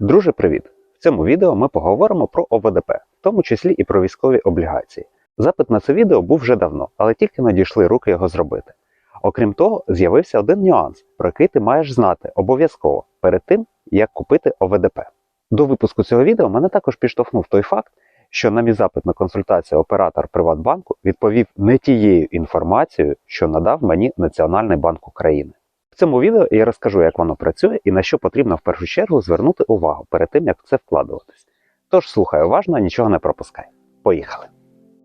Друже, привіт! В цьому відео ми поговоримо про ОВДП, в тому числі і про військові облігації. Запит на це відео був вже давно, але тільки надійшли руки його зробити. Окрім того, з'явився один нюанс, про який ти маєш знати обов'язково перед тим, як купити ОВДП. До випуску цього відео мене також підштовхнув той факт, що на мій запит на консультацію оператор Приватбанку відповів не тією інформацією, що надав мені Національний банк України. В цьому відео я розкажу, як воно працює і на що потрібно в першу чергу звернути увагу перед тим, як це вкладуватись. Тож слухай уважно, нічого не пропускай. Поїхали!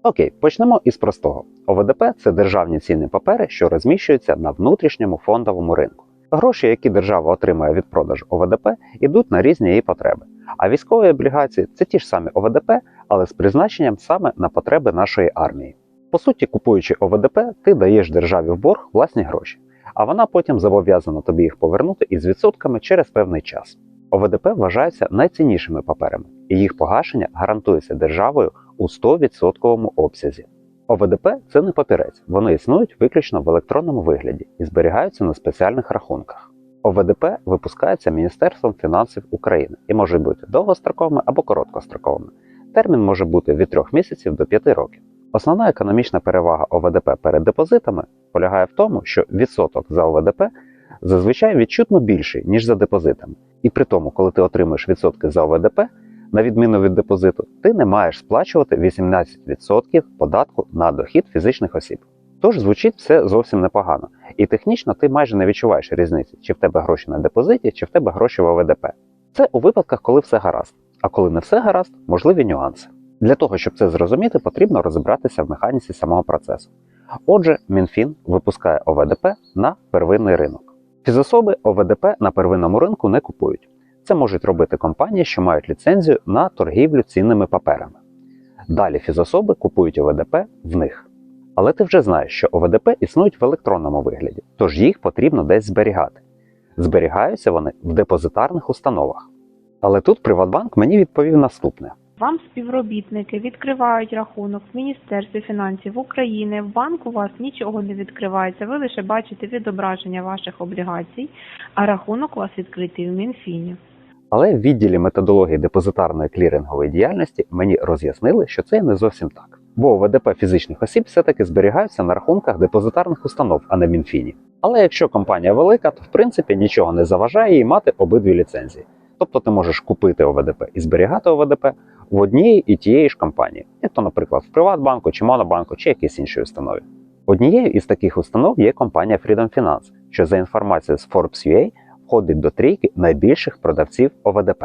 Окей, почнемо із простого. ОВДП це державні цінні папери, що розміщуються на внутрішньому фондовому ринку. Гроші, які держава отримує від продажу ОВДП, йдуть на різні її потреби. А військові облігації це ті ж самі ОВДП, але з призначенням саме на потреби нашої армії. По суті, купуючи ОВДП, ти даєш державі в борг власні гроші, а вона потім зобов'язана тобі їх повернути із відсотками через певний час. ОВДП вважаються найціннішими паперами, і їх погашення гарантується державою у 100% обсязі. ОВДП це не папірець, вони існують виключно в електронному вигляді і зберігаються на спеціальних рахунках. ОВДП випускається Міністерством фінансів України і можуть бути довгостроковими або короткостроковими. Термін може бути від 3 місяців до 5 років. Основна економічна перевага ОВДП перед депозитами полягає в тому, що відсоток за ОВДП зазвичай відчутно більший, ніж за депозитами. І при тому, коли ти отримуєш відсотки за ОВДП, на відміну від депозиту, ти не маєш сплачувати 18% податку на дохід фізичних осіб. Тож звучить все зовсім непогано, і технічно ти майже не відчуваєш різниці, чи в тебе гроші на депозиті, чи в тебе гроші в ОВДП. Це у випадках, коли все гаразд. А коли не все гаразд, можливі нюанси. Для того, щоб це зрозуміти, потрібно розібратися в механіці самого процесу. Отже, МінФін випускає ОВДП на первинний ринок. Фізособи ОВДП на первинному ринку не купують. Це можуть робити компанії, що мають ліцензію на торгівлю цінними паперами. Далі фізособи купують ОВДП в них. Але ти вже знаєш, що ОВДП існують в електронному вигляді, тож їх потрібно десь зберігати. Зберігаються вони в депозитарних установах. Але тут Приватбанк мені відповів наступне: Вам співробітники відкривають рахунок в Міністерстві фінансів України. В банку у вас нічого не відкривається. Ви лише бачите відображення ваших облігацій, а рахунок у вас відкритий в Мінфіні. Але в відділі методології депозитарної клірингової діяльності мені роз'яснили, що це не зовсім так. Бо ОВДП фізичних осіб все-таки зберігаються на рахунках депозитарних установ, а не Мінфіні. Але якщо компанія велика, то в принципі нічого не заважає їй мати обидві ліцензії. Тобто ти можеш купити ОВДП і зберігати ОВДП в одній і тієї ж компанії, як то, наприклад, в Приватбанку чи Монобанку чи якійсь іншій установі. Однією із таких установ є компанія Freedom Finance, що за інформацією з Forbes.ua входить до трійки найбільших продавців ОВДП.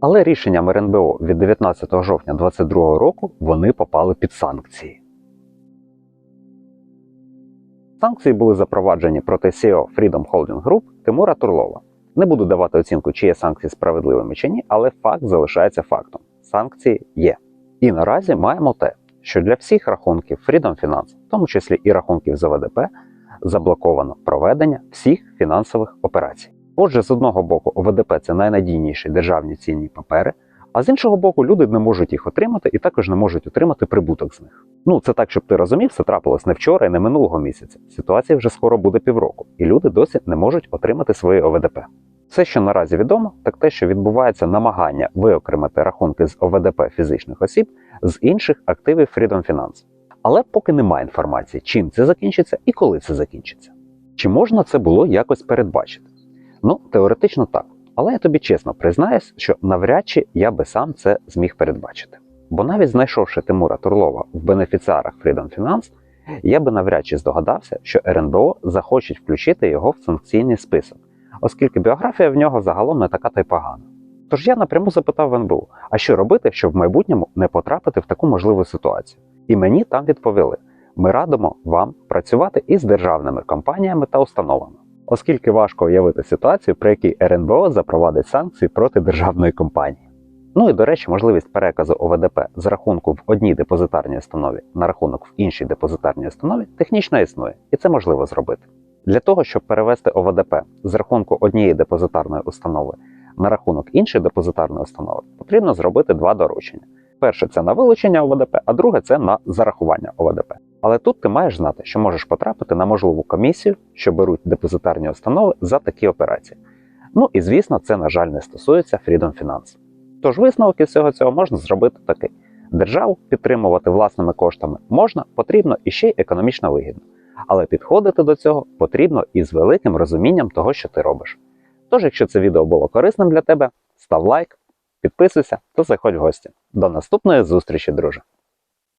Але рішенням РНБО від 19 жовтня 2022 року вони попали під санкції. Санкції були запроваджені проти CEO Freedom Holding Group Тимура Турлова. Не буду давати оцінку, чи є санкції справедливими чи ні, але факт залишається фактом. Санкції є. І наразі маємо те, що для всіх рахунків Freedom Finance, в тому числі і рахунків з ОВДП, заблоковано проведення всіх фінансових операцій. Отже, з одного боку, ОВДП це найнадійніші державні цінні папери, а з іншого боку, люди не можуть їх отримати і також не можуть отримати прибуток з них. Ну це так, щоб ти розумів, це трапилось не вчора і не минулого місяця. Ситуація вже скоро буде півроку, і люди досі не можуть отримати свої ОВДП. Все, що наразі відомо, так те, що відбувається намагання виокремити рахунки з ОВДП фізичних осіб з інших активів Freedom Finance. Але поки немає інформації, чим це закінчиться і коли це закінчиться. Чи можна це було якось передбачити? Ну, теоретично так. Але я тобі чесно признаюсь, що навряд чи я би сам це зміг передбачити. Бо навіть знайшовши Тимура Турлова в бенефіціарах Freedom Finance, я би навряд чи здогадався, що РНБО захочуть включити його в санкційний список, оскільки біографія в нього загалом не така та й погана. Тож я напряму запитав в НБУ, а що робити, щоб в майбутньому не потрапити в таку можливу ситуацію? І мені там відповіли: ми радимо вам працювати із державними компаніями та установами, оскільки важко уявити ситуацію, при якій РНБО запровадить санкції проти державної компанії. Ну і до речі, можливість переказу ОВДП з рахунку в одній депозитарній установі на рахунок в іншій депозитарній установі технічно існує, і це можливо зробити. Для того, щоб перевести ОВДП з рахунку однієї депозитарної установи на рахунок іншої депозитарної установи, потрібно зробити два доручення. Перше це на вилучення ОВДП, а друге це на зарахування ОВДП. Але тут ти маєш знати, що можеш потрапити на можливу комісію, що беруть депозитарні установи за такі операції. Ну і звісно, це, на жаль, не стосується Freedom Finance. Тож висновок із всього цього можна зробити такий: державу підтримувати власними коштами можна, потрібно і ще й економічно вигідно. Але підходити до цього потрібно із великим розумінням того, що ти робиш. Тож, якщо це відео було корисним для тебе, став лайк, підписуйся та заходь в гості. До наступної зустрічі, друже!